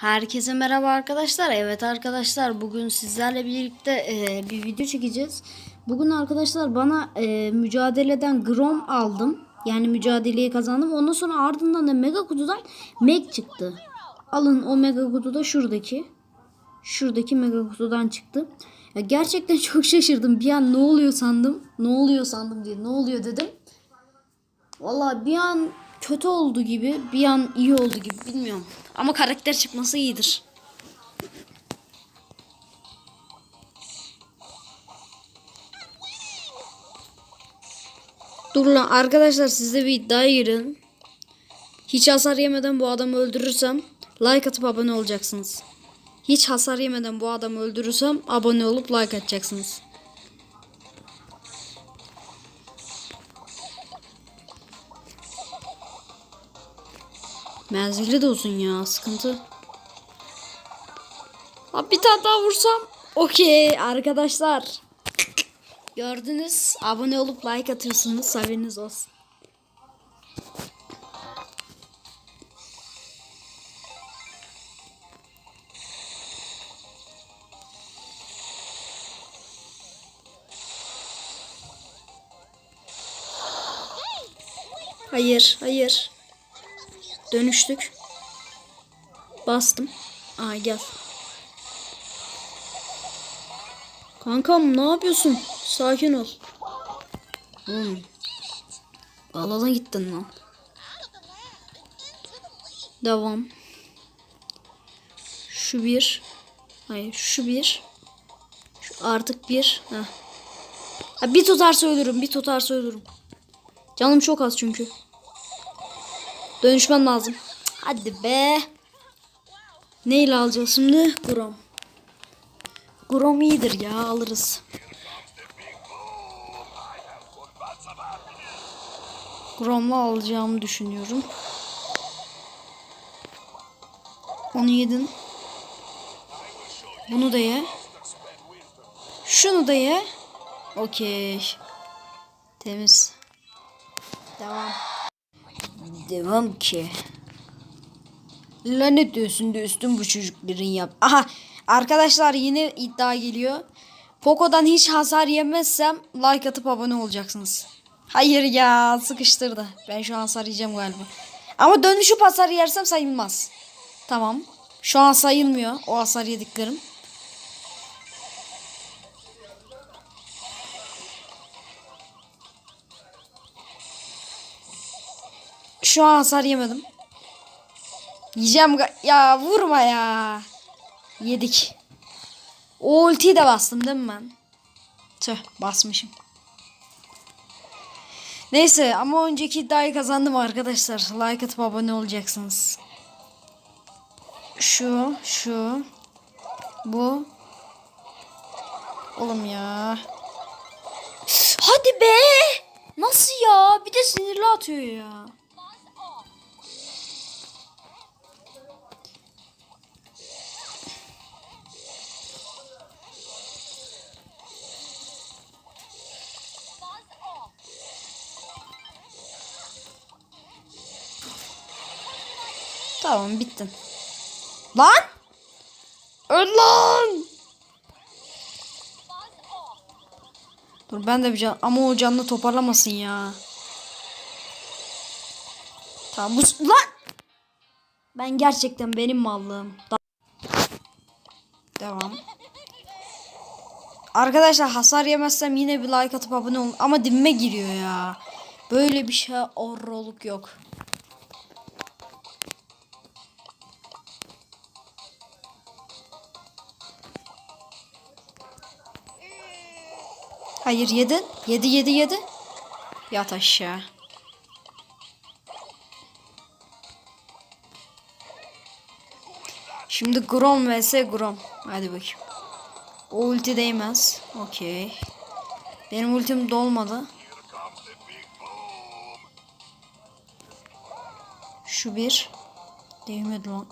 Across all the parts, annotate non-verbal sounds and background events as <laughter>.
Herkese merhaba arkadaşlar. Evet arkadaşlar bugün sizlerle birlikte e, bir video çekeceğiz. Bugün arkadaşlar bana e, mücadeleden Grom aldım. Yani mücadeleyi kazandım. Ondan sonra ardından da Mega Kutu'dan Meg çıktı. Alın o Mega Kutu da şuradaki. Şuradaki Mega Kutu'dan çıktı. Ya gerçekten <laughs> çok şaşırdım. Bir an ne oluyor sandım. Ne oluyor sandım diye. Ne oluyor dedim. Vallahi bir an kötü oldu gibi, bir an iyi oldu gibi bilmiyorum. Ama karakter çıkması iyidir. Dur lan arkadaşlar siz de bir iddiaya girin. Hiç hasar yemeden bu adamı öldürürsem like atıp abone olacaksınız. Hiç hasar yemeden bu adamı öldürürsem abone olup like atacaksınız. Menzili de uzun ya sıkıntı. Abi bir tane daha vursam. Okey arkadaşlar. Gördünüz. Abone olup like atıyorsunuz. Haberiniz olsun. Hayır, hayır. Dönüştük. Bastım. Aa gel. Kankam ne yapıyorsun? Sakin ol. Hmm. Alana gittin lan. Devam. Şu bir. Hayır şu bir. Şu artık bir. Heh. Ha, bir tutarsa ölürüm. Bir tutarsa ölürüm. Canım çok az çünkü. Dönüşmem lazım. Hadi be. Neyle alacağız şimdi? Grom. Grom iyidir ya alırız. Grom'la alacağımı düşünüyorum. Onu yedin. Bunu da ye. Şunu da ye. Okey. Temiz. Devam. Devam ki. Lanet diyorsun de üstün bu çocukların yap. Aha arkadaşlar yine iddia geliyor. Poco'dan hiç hasar yemezsem like atıp abone olacaksınız. Hayır ya sıkıştırdı. Ben şu an hasar yiyeceğim galiba. Ama dönüşüp hasar yersem sayılmaz. Tamam. Şu an sayılmıyor o hasar yediklerim. Şu an hasar yemedim. Yiyeceğim ya vurma ya. Yedik. O ultiyi de bastım değil mi ben? Tüh basmışım. Neyse ama önceki iddiayı kazandım arkadaşlar. Like atıp abone olacaksınız. Şu, şu. Bu. Oğlum ya. Hadi be. Nasıl ya? Bir de sinirli atıyor ya. Tamam bittin. Lan! Öl lan! Dur ben de bir can ama o canını toparlamasın ya. Tamam bu lan! Ben gerçekten benim mallığım. Devam. Arkadaşlar hasar yemezsem yine bir like atıp abone olun. Ama dibime giriyor ya. Böyle bir şey orroluk yok. Hayır yedin. Yedi yedi yedi. Yat aşağı. Şimdi Grom vs Grom. Hadi bakayım. O ulti değmez. Okey. Benim ultim dolmadı. Şu bir. Değmedi lan.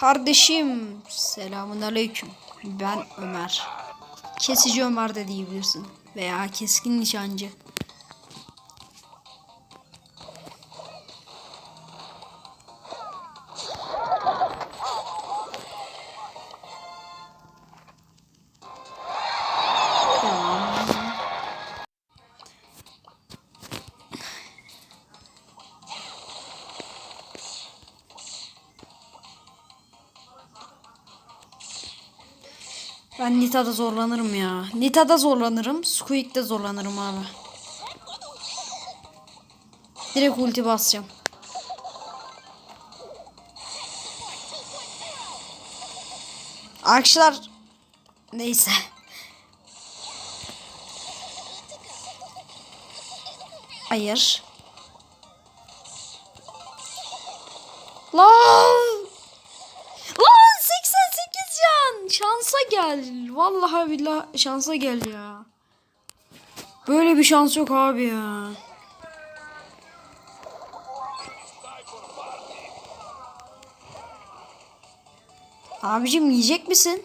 Kardeşim. Selamun aleyküm. Ben Ömer. Kesici Ömer de diyebilirsin. Veya keskin nişancı. Ben Nita'da zorlanırım ya. Nita'da zorlanırım. Squeak'te zorlanırım abi. Direkt ulti basacağım. Arkadaşlar neyse. Hayır. Lan! Lan 88 can. Şansa gel. Vallahi billahi şansa gel ya. Böyle bir şans yok abi ya. Abicim yiyecek misin?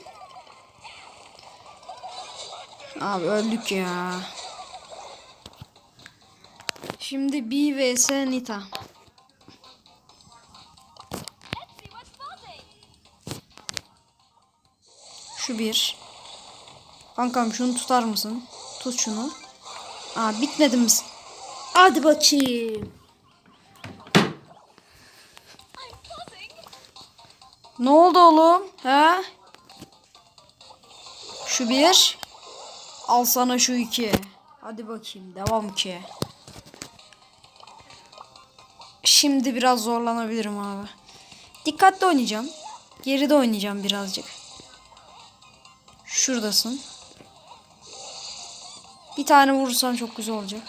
Abi öldük ya. Şimdi B vs Nita. Bir. Kankam şunu tutar mısın? Tut şunu. Aa bitmedi mi? Hadi bakayım. Ne oldu oğlum? He? Şu bir. Al sana şu iki. Hadi bakayım. Devam ki. Şimdi biraz zorlanabilirim abi. Dikkatli oynayacağım. Geride oynayacağım birazcık. Şuradasın. Bir tane vurursam çok güzel olacak.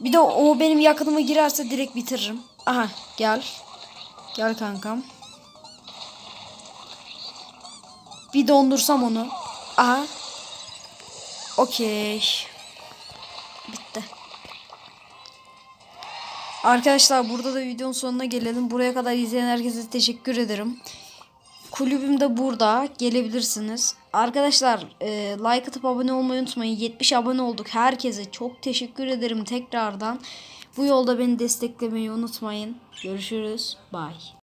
Bir de o benim yakınıma girerse direkt bitiririm. Aha gel. Gel kankam. Bir dondursam onu. Aha. Okey. Bitti. Arkadaşlar burada da videonun sonuna gelelim. Buraya kadar izleyen herkese teşekkür ederim. Kulübüm de burada. Gelebilirsiniz. Arkadaşlar e, like atıp abone olmayı unutmayın. 70 abone olduk. Herkese çok teşekkür ederim tekrardan. Bu yolda beni desteklemeyi unutmayın. Görüşürüz. Bye.